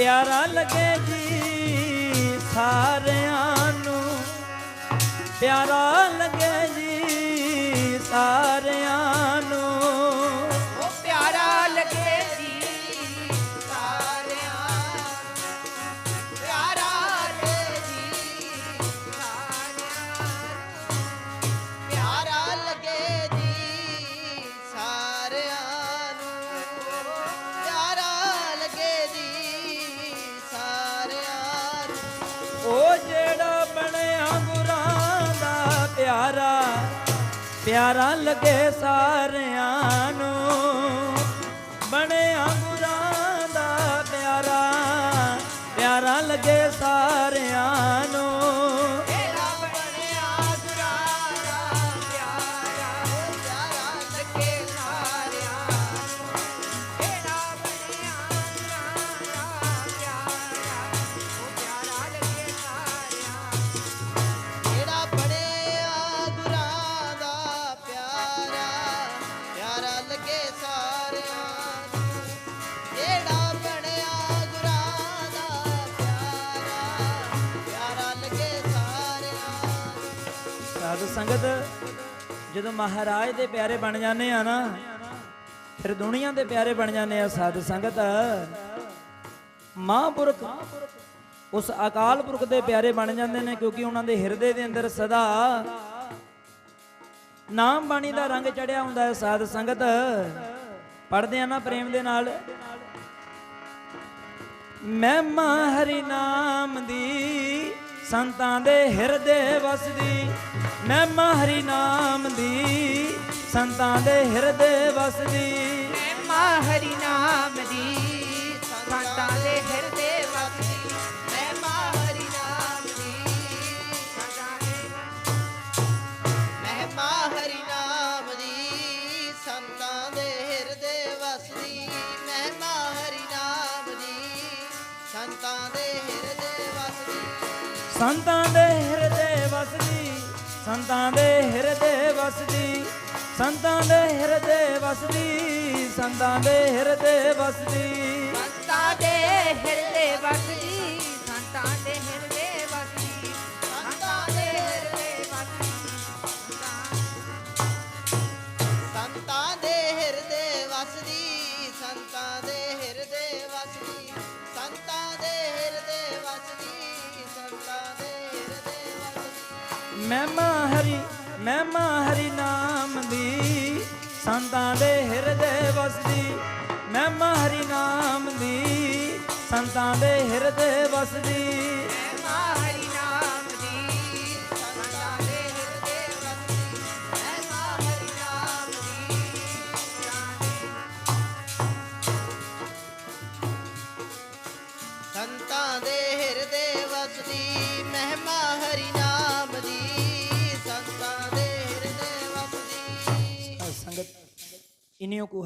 ਪਿਆਰਾ ਲੱਗੇ ਜੀ ਸਾਰਿਆਂ ਨੂੰ। ਪਿਆਰਾ ਲੱਗੇ ਜੀ ਸਾਰਿਆਂ ਪਿਆਰਾ ਪਿਆਰਾ ਲੱਗੇ ਸਾਰਿਆਂ ਨੂੰ। ਬਣਿਆ ਗੁਰਾਂ ਦਾ ਪਿਆਰਾ ਪਿਆਰਾ ਲੱਗੇ ਸਾਰਿਆਂ ਸਾਧ ਸੰਗਤ, ਜਦੋਂ ਮਹਾਰਾਜ ਦੇ ਪਿਆਰੇ ਬਣ ਜਾਂਦੇ ਆ ਨਾ, ਫਿਰ ਦੁਨੀਆ ਦੇ ਪਿਆਰੇ ਬਣ ਜਾਂਦੇ ਆ ਸਾਧ ਸੰਗਤ। ਮਹਾਂਪੁਰਖ ਉਸ ਅਕਾਲ ਪੁਰਖ ਦੇ ਪਿਆਰੇ ਬਣ ਜਾਂਦੇ ਨੇ ਕਿਉਂਕਿ ਉਹਨਾਂ ਦੇ ਹਿਰਦੇ ਦੇ ਅੰਦਰ ਸਦਾ ਨਾਮ ਬਾਣੀ ਦਾ ਰੰਗ ਚੜਿਆ ਹੁੰਦਾ ਹੈ ਸਾਧ ਸੰਗਤ। ਪੜਦੇ ਆ ਨਾ ਪ੍ਰੇਮ ਦੇ ਨਾਲ। ਮਹਿਮਾ ਹਰੀ ਨਾਮ ਦੀ ਸੰਤਾਂ ਦੇ ਹਿਰਦੇ ਵਸਦੀ, ਮੈਂ ਹਰੀ ਨਾਮ ਦੀ। ਸੰਤਾਂ ਦੇ ਹਿਰਦੇ ਵਸਦੀ। ਮੈਂ ਹਰੀ ਨਾਮ ਸੰਤਾਂ ਦੇ ਹਿਰਦੇ ਵਸਦੀ, ਸੰਤਾਂ ਦੇ ਹਿਰਦੇ ਵਸਦੀ, ਸੰਤਾਂ ਦੇ ਹਿਰਦੇ ਵਸਦੀ, ਸੰਤਾਂ ਦੇ ਹਿਰਦੇ ਵਸਦੀ। ਸੰਤਾਂ ਦੇ ਹਿਰਦੇ ਵਸਦੀ, ਸੰਤਾਂ ਦੇ ਹਿਰਦੇ ਵਸਦੀ, ਸੰਤਾਂ ਦੇ ਹਿਰਦੇ ਵਸਦੀ, ਸੰਤਾਂ ਦੇ ਹਿਰਦੇ ਵਸਦੀ, ਸੰਤਾਂ ਮਹਿਮਾ ਹਰੀ ਮਹਿਮਾ ਹਰੀ ਨਾਮ ਦੀ, ਸੰਤਾਂ ਦੇ ਹਿਰਦੇ ਵਸਦੀ। ਮਹਿਮਾ ਹਰੀ ਨਾਮ ਦੀ, ਸੰਤਾਂ ਦੇ ਹਿਰਦੇ ਵਸਦੀ। ਮਹਿਮਾ ਹਰੀ ਨਾਮ ਦੀ, ਸੰਤਾਂ ਦੇ ਹਿਰਦੇ ਵਸਦੀ। ਮਹਿਮਾ ਹਰੀ ਨਾਮ ਦੀ, ਸੰਤਾਂ ਦੇ ਹਿਰਦੇ ਵਸਦੀ। ਮਹਿਮਾ ਹਰੀ ini aku